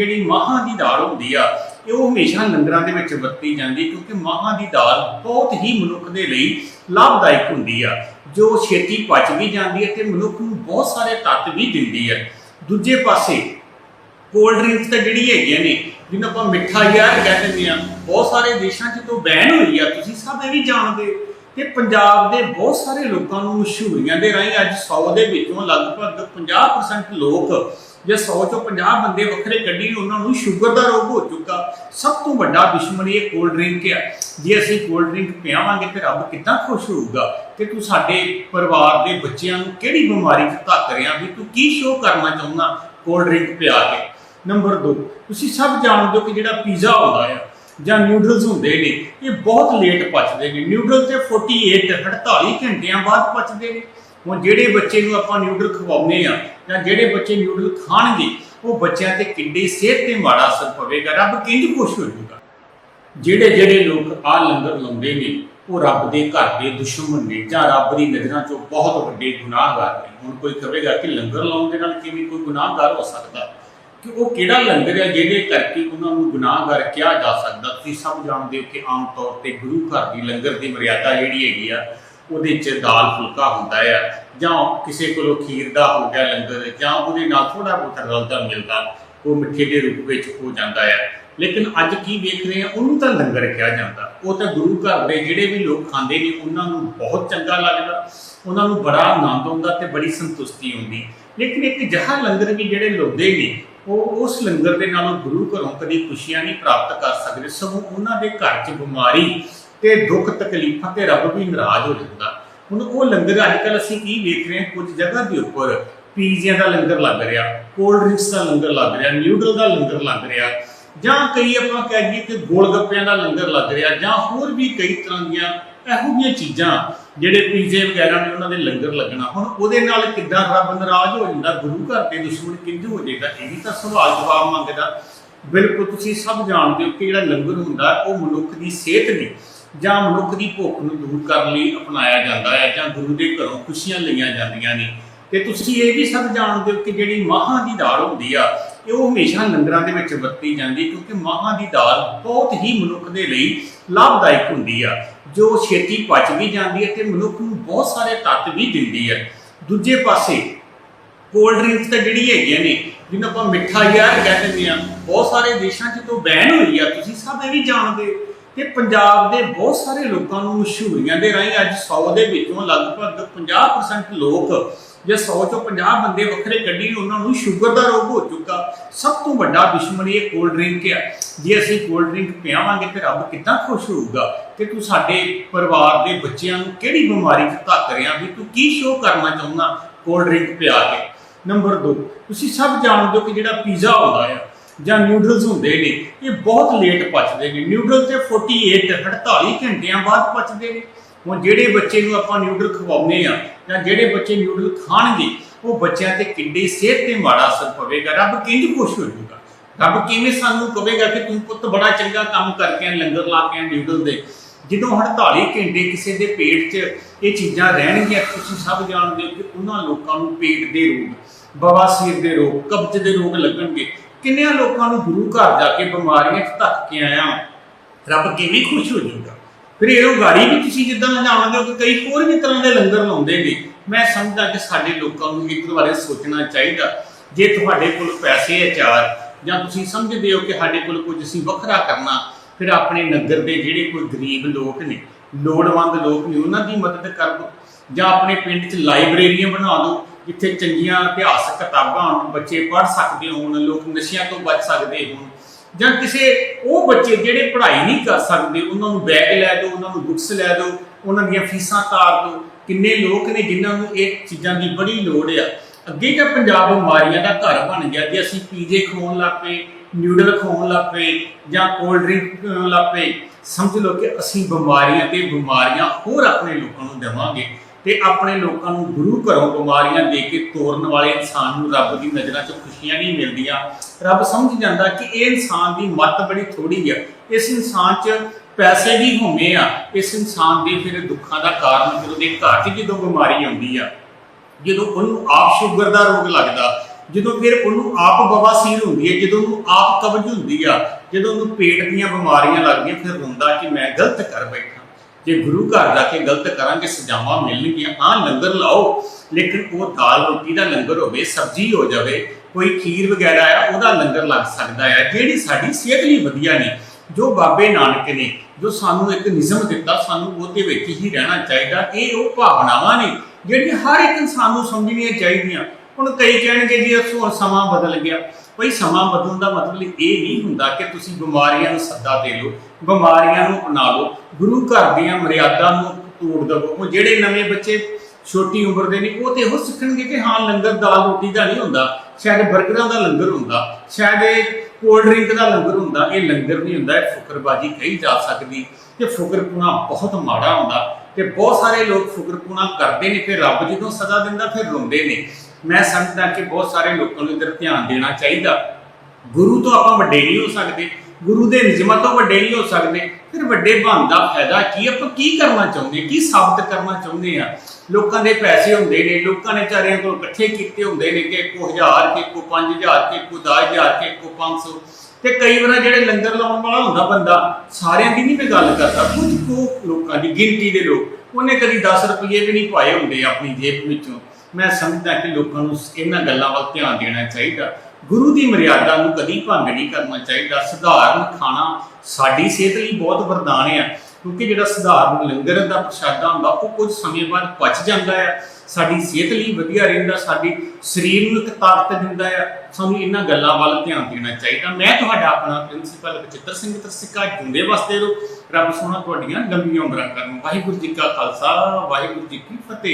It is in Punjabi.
ਜਿਹੜੀ ਮਾਹਾਂ ਦੀ ਦਾਲ ਹੁੰਦੀ ਆ, ਇਹ ਉਹ ਹਮੇਸ਼ਾ ਲੰਗਰਾਂ ਦੇ ਵਿੱਚ ਵਰਤੀ ਜਾਂਦੀ ਕਿਉਂਕਿ ਮਾਹਾਂ ਦੀ ਦਾਲ ਬਹੁਤ ਹੀ ਮਨੁੱਖ ਦੇ ਲਈ ਲਾਭਦਾਇਕ ਹੁੰਦੀ ਆ। ਜੋ ਛੇਤੀ ਪਚ ਵੀ ਜਾਂਦੀ ਹੈ ਤੇ ਮਨੁੱਖ ਨੂੰ ਬਹੁਤ ਸਾਰੇ ਤੱਤ ਵੀ ਦਿੰਦੀ ਹੈ। ਦੂਜੇ ਪਾਸੇ, ਕੋਲਡ ਡਰਿੰਕਸ ਤਾਂ ਜਿਹੜੀ ਹੈਗੀਆਂ ਨੇ, ਜਿਹਨੂੰ ਆਪਾਂ ਮਿੱਠਾ ਯਾਰ ਕਹਿ ਦਿੰਦੇ ਆ ਬਹੁਤ ਸਾਰੇ ਦੇਸ਼ਾਂ 'ਚ ਤੋਂ ਬੈਨ ਹੋਈ ਆ, ਤੁਸੀਂ ਸਭ ਇਹ ਵੀ ਜਾਣਦੇ ਹੋ। ਕਿ ਪੰਜਾਬ ਦੇ ਬਹੁਤ ਸਾਰੇ ਲੋਕਾਂ ਨੂੰ ਮਸ਼ਹੂਰੀਆਂ ਦੇ ਰਾਹੀਂ ਅੱਜ 100 ਦੇ ਵਿੱਚੋਂ ਲਗਭਗ 50% ਲੋਕ ਜੇ 100 ਚੋਂ 50 ਬੰਦੇ ਵੱਖਰੇ ਕੱਢੀ, ਉਹਨਾਂ ਨੂੰ ਸ਼ੂਗਰ ਦਾ ਰੋਗ ਹੋ ਚੁੱਕਾ। ਸਭ ਤੋਂ ਵੱਡਾ ਦੁਸ਼ਮਣ ਇਹ ਕੋਲਡ ਡਰਿੰਕ ਆ। ਜੇ ਅਸੀਂ ਕੋਲਡ ਡਰਿੰਕ ਪਿਆਵਾਂਗੇ ਤੇ ਰੱਬ ਕਿੰਨਾ ਖੁਸ਼ ਹੋਊਗਾ? ਕਿ ਤੂੰ ਸਾਡੇ ਪਰਿਵਾਰ ਦੇ ਬੱਚਿਆਂ ਨੂੰ ਕਿਹੜੀ ਬਿਮਾਰੀ ਚ ਧੱਕ ਰਿਹਾ ਵੀ ਤੂੰ ਕੀ ਸ਼ੋਅ ਕਰਨਾ ਚਾਹੁੰਦਾ ਕੋਲਡ ਡਰਿੰਕ ਪਿਆ ਕੇ? ਨੰਬਰ 2 ਤੁਸੀਂ ਸਭ ਜਾਣਦੇ ਹੋ ਕਿ ਜਿਹੜਾ ਪੀਜ਼ਾ ਹੁੰਦਾ ਆ ਜਾਂ ਨਿਊਡਲਸ ਹੁੰਦੇ ਨੇ, ਇਹ ਬਹੁਤ ਲੇਟ ਪਚਦੇ ਨੇ। ਨਿਊਡਲ ਤੇ 48 48 ਘੰਟਿਆਂ ਬਾਅਦ ਪਚਦੇ ਨੇ। ਹੁਣ ਜਿਹੜੇ ਬੱਚੇ ਨੂੰ ਆਪਾਂ ਨਿਊਡਲ ਖਵਾਉਂਦੇ ਆ ਜਾਂ ਜਿਹੜੇ ਬੱਚੇ ਨਿਊਡਲ ਖਾਣਗੇ, ਉਹ ਬੱਚਿਆਂ ਤੇ ਕਿੰਨੀ ਸਿਹਤ ਤੇ ਮਾੜਾ ਅਸਰ ਪਵੇਗਾ, ਰੱਬ ਕਿੰਜ ਖੁਸ਼ ਹੋ ਜਾਊਗਾ। ਜਿਹੜੇ ਜਿਹੜੇ ਲੋਕ ਆ ਲੰਗਰ ਲਾਉਂਦੇ ਨੇ, ਉਹ ਰੱਬ ਦੇ ਘਰ ਦੇ ਦੁਸ਼ਮਣ ਨੇ, ਜਾਂ ਰੱਬ ਦੀ ਨਜ਼ਰਾਂ 'ਚੋਂ ਬਹੁਤ ਵੱਡੇ ਗੁਨਾਹਗਾਰ ਨੇ। ਹੁਣ ਕੋਈ ਕਹੇਗਾ ਕਿ ਲੰਗਰ ਲਾਉਣ ਦੇ ਨਾਲ ਕਿਵੇਂ ਕੋਈ ਗੁਨਾਹਗਾਰ ਹੋ ਸਕਦਾ? ਕਿ ਉਹ ਕਿਹੜਾ ਲੰਗਰ ਹੈ ਜਿਹਦੇ ਕਰਕੇ ਉਹਨਾਂ ਨੂੰ ਗੁਨਾਹਗਾਰ ਕਿਹਾ ਜਾ ਸਕਦਾ? ਤੁਸੀਂ ਸਭ ਜਾਣਦੇ ਹੋ ਕਿ ਆਮ ਤੌਰ ਤੇ ਗੁਰੂ ਘਰ ਦੀ ਲੰਗਰ ਦੀ ਮਰਿਆਦਾ ਜਿਹੜੀ ਹੈਗੀ ਆ ਉਹਦੇ 'ਚ ਦਾਲ ਫੁਲਕਾ ਹੁੰਦਾ ਆ, ਜਾਂ ਕਿਸੇ ਕੋਲੋਂ ਖੀਰ ਦਾ ਹੋ ਗਿਆ ਲੰਗਰ, ਜਾਂ ਉਹਦੇ ਨਾਲ ਥੋੜਾ ਬਹੁਤ ਰਲਦਾ ਮਿਲਦਾ, ਉਹ ਮਿੱਠੇ ਦੇ ਰੂਪ ਵਿੱਚ ਹੋ ਜਾਂਦਾ ਆ। ਲੇਕਿਨ ਅੱਜ ਕੀ ਵੇਖ ਰਹੇ ਆ, ਉਹਨੂੰ ਤਾਂ ਲੰਗਰ ਕਿਹਾ ਜਾਂਦਾ। ਉਹ ਤਾਂ ਗੁਰੂ ਘਰ ਦੇ ਜਿਹੜੇ ਵੀ ਲੋਕ ਖਾਂਦੇ ਨੇ, ਉਹਨਾਂ ਨੂੰ ਬਹੁਤ ਚੰਗਾ ਲੱਗਦਾ, ਉਹਨਾਂ ਨੂੰ ਬੜਾ ਆਨੰਦ ਆਉਂਦਾ ਤੇ ਬੜੀ ਸੰਤੁਸ਼ਟੀ ਹੁੰਦੀ। ਲੇਕਿਨ ਇੱਕ ਜਹਾ ਲੰਗਰ ਵੀ ਜਿਹੜੇ ਲੋਦੇ ਨੇ, ਉਹ ਉਸ ਲੰਗਰ ਦੇ ਨਾਲੋਂ ਗੁਰੂ ਘਰੋਂ ਕਦੀ ਖੁਸ਼ੀਆਂ ਨਹੀਂ ਪ੍ਰਾਪਤ ਕਰ ਸਕਦੇ, ਸਗੋਂ ਉਹਨਾਂ ਦੇ ਘਰ 'ਚ ਬਿਮਾਰੀ ਤੇ ਦੁੱਖ ਤਕਲੀਫਾਂ ਤੇ ਰੱਬ ਵੀ ਨਾਰਾਜ਼ ਹੋ ਜਾਂਦਾ। ਹੁਣ ਉਹ ਲੰਗਰ ਅੱਜ ਕੱਲ ਅਸੀਂ ਕੀ ਵੇਖ ਰਹੇ ਹਾਂ? ਕੁਝ ਜਗ੍ਹਾ ਦੇ ਉੱਪਰ ਪੀਜ਼ਿਆਂ ਦਾ ਲੰਗਰ ਲੱਗ ਰਿਹਾ, ਕੋਲਡ ਡਰਿੰਕਸ ਦਾ ਲੰਗਰ ਲੱਗ ਰਿਹਾ, ਨਿਊਡਲ ਦਾ ਲੰਗਰ ਲੱਗ ਰਿਹਾ, ਜਾਂ ਕਈ ਆਪਾਂ ਕਹਿ ਦਈਏ ਕਿ ਗੋਲ ਗੱਪਿਆਂ ਦਾ ਲੰਗਰ ਲੱਗ ਰਿਹਾ, ਜਾਂ ਹੋਰ ਵੀ ਕਈ ਤਰ੍ਹਾਂ ਦੀਆਂ ਇਹੋ ਜਿਹੀਆਂ ਚੀਜ਼ਾਂ ਜਿਹੜੇ ਪੀਜ਼ੇ ਵਗੈਰਾ ਨੇ ਉਹਨਾਂ ਦੇ ਲੰਗਰ ਲੱਗਣਾ। ਹੁਣ ਉਹਦੇ ਨਾਲ ਕਿੱਦਾਂ ਰੱਬ ਨਾਰਾਜ਼ ਹੋ ਜਾਂਦਾ, ਗੁਰੂ ਘਰ ਦੇ ਦੁਸ਼ਮਣ ਕਿੰਜ ਹੋ ਜਾਏਗਾ? ਇਹ ਵੀ ਤਾਂ ਸਵਾਲ ਜਵਾਬ ਮੰਗਦਾ। ਬਿਲਕੁਲ ਤੁਸੀਂ ਸਭ ਜਾਣਦੇ ਹੋ ਕਿ ਜਿਹੜਾ ਲੰਗਰ ਹੁੰਦਾ, ਉਹ ਮਨੁੱਖ ਦੀ ਸਿਹਤ ਲਈ ਜਾਂ ਮਨੁੱਖ ਦੀ ਭੁੱਖ ਨੂੰ ਦੂਰ ਕਰਨ ਲਈ ਅਪਣਾਇਆ ਜਾਂਦਾ ਹੈ ਜਾਂ ਗੁਰੂ ਦੇ ਘਰੋਂ ਖੁਸ਼ੀਆਂ ਲਈਆਂ ਜਾਂਦੀਆਂ ਨੇ। ਤੇ ਤੁਸੀਂ ਇਹ ਵੀ ਸਭ ਜਾਣਦੇ ਹੋ ਕਿ ਜਿਹੜੀ ਮਾਹਾਂ ਦੀ ਦਾਲ ਹੁੰਦੀ ਆ, ਇਹ ਉਹ ਹਮੇਸ਼ਾ ਲੰਗਰਾਂ ਦੇ ਵਿੱਚ ਵਰਤੀ ਜਾਂਦੀ ਕਿਉਂਕਿ ਮਾਹਾਂ ਦੀ ਦਾਲ ਬਹੁਤ ਹੀ ਮਨੁੱਖ ਦੇ ਲਈ ਲਾਭਦਾਇਕ ਹੁੰਦੀ ਆ। ਜੋ ਛੇਤੀ ਪਚ ਵੀ ਜਾਂਦੀ ਹੈ ਤੇ ਮਨੁੱਖ ਨੂੰ ਬਹੁਤ ਸਾਰੇ ਤੱਤ ਵੀ ਦਿੰਦੀ ਹੈ। ਦੂਜੇ ਪਾਸੇ ਕੋਲਡ ਡਰਿੰਕਸ ਤਾਂ ਜਿਹੜੀ ਹੈਗੀਆਂ ਨੇ, ਜਿਹਨੂੰ ਆਪਾਂ ਮਿੱਠਾ ਯਾਰ ਕਹਿ ਦਿੰਦੇ ਆ ਬਹੁਤ ਸਾਰੇ ਦੇਸ਼ਾਂ 'ਚ ਤੋਂ ਬੈਨ ਹੋਈ ਆ, ਤੁਸੀਂ ਸਭ ਇਹ ਵੀ ਜਾਣਦੇ ਹੋ। ਕਿ ਪੰਜਾਬ ਦੇ ਬਹੁਤ ਸਾਰੇ ਲੋਕਾਂ ਨੂੰ ਮਸ਼ਹੂਰੀਆਂ ਦੇ ਰਾਹੀਂ ਅੱਜ 100 ਦੇ ਵਿੱਚੋਂ ਲਗਭਗ 50% ਲੋਕ ਜੇ 100 ਚੋਂ 50 ਬੰਦੇ ਵੱਖਰੇ ਕੱਢੀ ਉਹਨਾਂ ਨੂੰ ਸ਼ੂਗਰ ਦਾ ਰੋਗ ਹੋ ਚੁੱਕਾ। ਸਭ ਤੋਂ ਵੱਡਾ ਦੁਸ਼ਮਣ ਇਹ ਕੋਲਡ ਡਰਿੰਕ ਆ। ਜੇ ਅਸੀਂ ਕੋਲਡ ਡਰਿੰਕ ਪਿਆਵਾਂਗੇ ਤੇ ਰੱਬ ਕਿੰਨਾ ਖੁਸ਼ ਹੋਊਗਾ? ਕਿ ਤੂੰ ਸਾਡੇ ਪਰਿਵਾਰ ਦੇ ਬੱਚਿਆਂ ਨੂੰ ਕਿਹੜੀ ਬਿਮਾਰੀ ਚ ਧੱਕ ਰਿਹਾ ਵੀ ਤੂੰ ਕੀ ਸ਼ੋਅ ਕਰਨਾ ਚਾਹੁੰਦਾ ਕੋਲਡ ਡਰਿੰਕ ਪਿਆ ਕੇ? ਨੰਬਰ 2 ਤੁਸੀਂ ਸਭ ਜਾਣਦੇ ਹੋ ਕਿ ਜਿਹੜਾ ਪੀਜ਼ਾ ਹੁੰਦਾ ਆ ਜਾਂ ਨਿਊਡਲਸ ਹੁੰਦੇ ਨੇ, ਇਹ ਬਹੁਤ ਲੇਟ ਪਚਦੇ ਨੇ। ਨਿਊਡਲ ਤੇ 48 48 ਘੰਟਿਆਂ ਬਾਅਦ ਪਚਦੇ ਨੇ। ਹੁਣ ਜਿਹੜੇ ਬੱਚੇ ਨੂੰ ਆਪਾਂ ਨਿਊਡਲ ਖਵਾਉਂਦੇ ਆ ਜਾਂ ਜਿਹੜੇ ਬੱਚੇ ਨਿਊਡਲ ਖਾਣਗੇ, ਉਹ ਬੱਚਿਆਂ ਤੇ ਕਿੰਨੀ ਸਿਹਤ ਤੇ ਮਾੜਾ ਅਸਰ ਪਵੇਗਾ। ਰੱਬ ਕਿੰਜ ਖੁਸ਼ ਹੋ ਜਾਊਗਾ? ਰੱਬ ਕਿਵੇਂ ਸਾਨੂੰ ਕਹੇਗਾ ਕਿ ਤੂੰ ਪੁੱਤ ਬੜਾ ਚੰਗਾ ਕੰਮ ਕਰਕੇ ਆ ਲੰਗਰ ਲਾ ਕੇ ਆ ਨਿਊਡਲ ਦੇ। ਜਦੋਂ 48 ਘੰਟੇ ਕਿਸੇ ਦੇ ਪੇਟ 'ਚ ਇਹ ਚੀਜ਼ਾਂ ਰਹਿਣਗੀਆਂ, ਤੁਸੀਂ ਸਭ ਜਾਣਦੇ ਹੋ ਕਿ ਉਹਨਾਂ ਲੋਕਾਂ ਨੂੰ ਪੇਟ ਦੇ ਰੋਗ ਬਵਾਸੀਰ ਦੇ ਰੋਗ, ਕਬਜ਼ ਦੇ ਰੋਗ ਲੱਗਣਗੇ। ਕਿੰਨਿਆਂ ਲੋਕਾਂ ਨੂੰ ਗੁਰੂ ਘਰ ਜਾ ਕੇ ਬਿਮਾਰੀਆਂ 'ਚ ਧੱਕ ਕੇ ਆਇਆ ਰੱਬ ਕਿਵੇਂ ਖੁਸ਼ ਹੋ ਜਾਊਗਾ? ਫਿਰ ਇਹੋ ਗਾੜੀ ਵੀ ਤੁਸੀਂ ਜਿੱਦਾਂ ਜਾਣਦੇ ਹੋ ਕਿ ਕਈ ਹੋਰ ਵੀ ਤਰ੍ਹਾਂ ਦੇ ਲੰਗਰ ਲਾਉਂਦੇ ਨੇ। ਮੈਂ ਸਮਝਦਾ ਕਿ ਸਾਡੇ ਲੋਕਾਂ ਨੂੰ ਇੱਕ ਬਾਰੇ ਸੋਚਣਾ ਚਾਹੀਦਾ। ਜੇ ਤੁਹਾਡੇ ਕੋਲ ਪੈਸੇ ਹੈ ਚਾਰ ਜਾਂ ਤੁਸੀਂ ਸਮਝਦੇ ਹੋ ਕਿ ਸਾਡੇ ਕੋਲ ਕੁਝ ਅਸੀਂ ਵੱਖਰਾ ਕਰਨਾ ਫਿਰ ਆਪਣੇ ਨਗਰ ਦੇ ਜਿਹੜੇ ਕੋਈ ਗਰੀਬ ਲੋਕ ਨੇ ਲੋੜਵੰਦ ਲੋਕ ਨੇ ਉਹਨਾਂ ਦੀ ਮਦਦ ਕਰ ਦਿਓ। ਜਾਂ ਆਪਣੇ ਪਿੰਡ 'ਚ ਲਾਇਬ੍ਰੇਰੀਆਂ ਬਣਾ ਦਿਓ। ਜਿੱਥੇ ਚੰਗੀਆਂ ਇਤਿਹਾਸਕ ਕਿਤਾਬਾਂ ਹੋਣ, ਬੱਚੇ ਪੜ੍ਹ ਸਕਦੇ ਹੋਣ, ਲੋਕ ਨਸ਼ਿਆਂ ਤੋਂ ਬਚ ਸਕਦੇ ਹੋਣ, ਜਾਂ ਕਿਸੇ ਉਹ ਬੱਚੇ ਜਿਹੜੇ ਪੜ੍ਹਾਈ ਨਹੀਂ ਕਰ ਸਕਦੇ, ਉਹਨਾਂ ਨੂੰ ਬੈਗ ਲੈ ਦਿਓ, ਉਹਨਾਂ ਨੂੰ ਬੁੱਕਸ ਲੈ ਦਿਓ, ਉਹਨਾਂ ਦੀਆਂ ਫੀਸਾਂ ਤਾਰ ਦਿਓ। ਕਿੰਨੇ ਲੋਕ ਨੇ ਜਿਨ੍ਹਾਂ ਨੂੰ ਇਹ ਚੀਜ਼ਾਂ ਦੀ ਬੜੀ ਲੋੜ ਆ। ਅੱਗੇ ਤਾਂ ਪੰਜਾਬ ਬਿਮਾਰੀਆਂ ਦਾ ਘਰ ਬਣ ਗਿਆ, ਜੇ ਅਸੀਂ ਪੀਜ਼ੇ ਖਾਣ ਲੱਗ ਪਏ ਨਿਊਡਲ ਖਾਣ ਲੱਗ ਪਏ, ਜਾਂ ਕੋਲਡ ਡਰਿੰਕ ਲੱਗ ਪਏ, ਸਮਝ ਲਓ ਕਿ ਅਸੀਂ ਬਿਮਾਰੀਆਂ ਤੇ ਬਿਮਾਰੀਆਂ ਹੋਰ ਆਪਣੇ ਲੋਕਾਂ ਨੂੰ ਦੇਵਾਂਗੇ। ਤੇ ਆਪਣੇ ਲੋਕਾਂ ਨੂੰ ਗੁਰੂ ਘਰੋਂ ਬਿਮਾਰੀਆਂ ਦੇ ਕੇ ਤੋਰਨ ਵਾਲੇ ਇਨਸਾਨ ਨੂੰ ਰੱਬ ਦੀ ਨਜ਼ਰਾਂ 'ਚ ਖੁਸ਼ੀਆਂ ਨਹੀਂ ਮਿਲਦੀਆਂ। ਰੱਬ ਸਮਝ ਜਾਂਦਾ ਕਿ ਇਹ ਇਨਸਾਨ ਦੀ ਮੱਤ ਬੜੀ ਥੋੜੀ ਆ। ਇਸ ਇਨਸਾਨ 'ਚ ਪੈਸੇ ਵੀ ਹੁੰਦੇ ਆ। ਇਸ ਇਨਸਾਨ ਦੇ ਫਿਰ ਦੁੱਖਾਂ ਦਾ ਕਾਰਨ ਫਿਰ ਉਹਦੇ ਘਰ 'ਚ ਜਦੋਂ ਬਿਮਾਰੀ ਆਉਂਦੀ ਆ, ਜਦੋਂ ਉਹਨੂੰ ਆਪ ਸ਼ੂਗਰ ਦਾ ਰੋਗ ਲੱਗਦਾ, ਜਦੋਂ ਫਿਰ ਉਹਨੂੰ ਆਪ ਬਵਾਸੀਰ ਹੁੰਦੀ ਹੈ ਜਦੋਂ ਉਹਨੂੰ ਆਪ ਕਬਜ਼ ਹੁੰਦੀ ਆ, ਜਦੋਂ ਉਹਨੂੰ ਪੇਟ ਦੀਆਂ ਬਿਮਾਰੀਆਂ ਲੱਗਦੀਆਂ, ਫਿਰ ਰੋਂਦਾ ਕਿ ਮੈਂ ਗਲਤ ਕਰ ਬੈਠਾ। ਜੇ ਗੁਰੂ ਘਰ ਜਾ ਕੇ ਗਲਤ ਕਰਾਂਗੇ, ਸਜ਼ਾਵਾਂ ਮਿਲਣਗੀਆਂ ਹਾਂ ਲੰਗਰ ਲਾਓ। ਲੇਕਿਨ ਉਹ ਦਾਲ ਰੋਟੀ ਦਾ ਲੰਗਰ ਹੋਵੇ, ਸਬਜ਼ੀ ਹੋ ਜਾਵੇ, ਕੋਈ ਖੀਰ ਵਗੈਰਾ ਆ, ਉਹਦਾ ਲੰਗਰ ਲੱਗ ਸਕਦਾ ਹੈ ਜਿਹੜੀ ਸਾਡੀ ਸਿਹਤ ਲਈ ਵਧੀਆ ਨੇ, ਜੋ ਬਾਬੇ ਨਾਨਕ ਨੇ, ਜੋ ਸਾਨੂੰ ਇੱਕ ਨਿਯਮ ਦਿੱਤਾ, ਸਾਨੂੰ ਉਹਦੇ ਵਿੱਚ ਹੀ ਰਹਿਣਾ ਚਾਹੀਦਾ। ਇਹ ਉਹ ਭਾਵਨਾਵਾਂ ਨੇ, ਜਿਹੜੀਆਂ ਹਰ ਇੱਕ ਇਨਸਾਨ ਨੂੰ ਸਮਝਣੀਆਂ ਚਾਹੀਦੀਆਂ। ਹੁਣ ਕਈ ਕਹਿਣਗੇ ਜੀ ਅਸੋ ਹੁਣ ਸਮਾਂ ਬਦਲ ਗਿਆ। ਭਈ ਸਮਾਂ ਬਦਲਣ ਦਾ ਮਤਲਬ ਇਹ ਨਹੀਂ ਹੁੰਦਾ ਕਿ ਤੁਸੀਂ ਬਿਮਾਰੀਆਂ ਨੂੰ ਸੱਦਾ ਦੇ ਲਓ, ਬਿਮਾਰੀਆਂ ਨੂੰ ਅਪਣਾ ਲਓ। ਗੁਰੂ ਘਰ ਦੀਆਂ ਮਰਿਆਦਾ ਨੂੰ ਤੋੜ ਦਵੋ। ਉਹ ਜਿਹੜੇ ਨਵੇਂ ਬੱਚੇ ਛੋਟੀ ਉਮਰ ਦੇ ਨੇ, ਉਹ ਤੇ ਇਹੋ ਸਿੱਖਣਗੇ ਕਿ ਹਾਂ, ਲੰਗਰ ਦਾਲ ਰੋਟੀ ਦਾ ਨਹੀਂ ਹੁੰਦਾ। ਸ਼ਾਇਦ ਬਰਗਰਾਂ ਦਾ ਲੰਗਰ ਹੁੰਦਾ, ਸ਼ਾਇਦ ਇਹ ਕੋਲਡ ਡਰਿੰਕ ਦਾ ਲੰਗਰ ਹੁੰਦਾ। ਇਹ ਲੰਗਰ ਨਹੀਂ ਹੁੰਦਾ, ਇਹ ਫੁਕਰਬਾਜੀ ਕਹੀ ਜਾ ਸਕਦੀ। ਕਿ ਫੁਕਰਪੂਣਾ ਬਹੁਤ ਮਾੜਾ ਹੁੰਦਾ। ਤੇ ਬਹੁਤ ਸਾਰੇ ਲੋਕ ਫੁਕਰਪੁਣਾ ਕਰਦੇ ਨੇ, ਫਿਰ ਰੱਬ ਜਦੋਂ ਸਜ਼ਾ ਦਿੰਦਾ, ਫਿਰ ਰੋਂਦੇ ਨੇ। ਮੈਂ ਸਮਝਦਾ ਕਿ ਬਹੁਤ ਸਾਰੇ ਲੋਕਾਂ ਨੂੰ ਇਧਰ ਧਿਆਨ ਦੇਣਾ ਚਾਹੀਦਾ। ਗੁਰੂ ਤੋਂ ਆਪਾਂ ਵੱਡੇ ਨਹੀਂ ਹੋ ਸਕਦੇ, ਗੁਰੂ ਦੇ ਨਿਯਮਾਂ ਤੋਂ ਵੱਡੇ ਨਹੀਂ ਹੋ ਸਕਦੇ। ਫਿਰ ਵੱਡੇ ਬਣ ਦਾ ਫਾਇਦਾ ਕੀ? ਆਪਾਂ ਕੀ ਕਰਨਾ ਚਾਹੁੰਦੇ ਕੀ ਸਾਬਤ ਕਰਨਾ ਚਾਹੁੰਦੇ ਆ ਲੋਕਾਂ ਦੇ ਪੈਸੇ ਹੁੰਦੇ ਨੇ, ਲੋਕਾਂ ਨੇ ਚਾਰਿਆਂ ਕੋਲ ਇਕੱਠੇ ਕੀਤੇ ਹੁੰਦੇ ਨੇ ਕਿ ਕੋ 1000 ਕਿ ਕੋ 5000 ਕਿ ਕੋ 10000 ਕਿ ਕੋ 500 ਤੇ ਕਈ ਵਾਰ ਜਿਹੜੇ ਲੰਗਰ ਲਾਉਣ ਵਾਲਾ ਹੁੰਦਾ ਬੰਦਾ, ਸਾਰਿਆਂ ਦੀ ਨਹੀਂ ਮੈਂ ਗੱਲ ਕਰਦਾ, ਕੁਝ ਕੁ ਲੋਕਾਂ ਦੀ ਗਿਣਤੀ ਦੇ ਲੋਕ, ਉਹਨੇ ਕਦੀ 10 ਰੁਪਏ ਵੀ ਨਹੀਂ ਪਾਏ ਹੁੰਦੇ ਆਪਣੀ ਜੇਬ ਵਿੱਚੋਂ। ਮੈਂ ਸਮਝਦਾ ਕਿ ਲੋਕਾਂ ਨੂੰ ਇਹਨਾਂ ਗੱਲਾਂ ਵੱਲ ਧਿਆਨ ਦੇਣਾ ਚਾਹੀਦਾ। ਗੁਰੂ ਦੀ ਮਰਿਆਦਾ ਨੂੰ ਕਦੀ ਭੰਗ ਨਹੀਂ ਕਰਨਾ ਚਾਹੀਦਾ। ਸਧਾਰਨ ਖਾਣਾ ਸਾਡੀ ਸਿਹਤ ਲਈ ਬਹੁਤ ਵਰਦਾਨ ਆ, ਕਿਉਂਕਿ ਜਿਹੜਾ ਸਧਾਰਨ ਲੰਗਰ ਦਾ ਪ੍ਰਸ਼ਾਦਾ ਹੁੰਦਾ, ਉਹ ਕੁਝ ਸਮੇਂ ਬਾਅਦ ਪਚ ਜਾਂਦਾ ਹੈ ਸਾਡੀ ਸਿਹਤ ਲਈ ਵਧੀਆ ਰਹਿੰਦਾ, ਸਾਡੀ ਸਰੀਰ ਨੂੰ ਇੱਕ ਤਾਕਤ ਦਿੰਦਾ ਹੈ ਸਾਨੂੰ ਇਹਨਾਂ ਗੱਲਾਂ ਵੱਲ ਧਿਆਨ ਦੇਣਾ ਚਾਹੀਦਾ। ਮੈਂ ਤੁਹਾਡਾ ਆਪਣਾ ਪ੍ਰਿੰਸੀਪਲ ਬਚਿੱਤਰ ਸਿੰਘ ਤਰਸਿਕਾ ਜੁੰਦੇ ਵਾਸਤੇ ਰੋ। ਰੱਬ ਸੋਹਣਾ ਤੁਹਾਡੀਆਂ ਲੰਬੀਆਂ ਉਮਰਾਂ ਕਰਨ। ਵਾਹਿਗੁਰੂ ਜੀ ਕਾ ਖਾਲਸਾ, ਵਾਹਿਗੁਰੂ ਜੀ ਕੀ ਫਤਿਹ।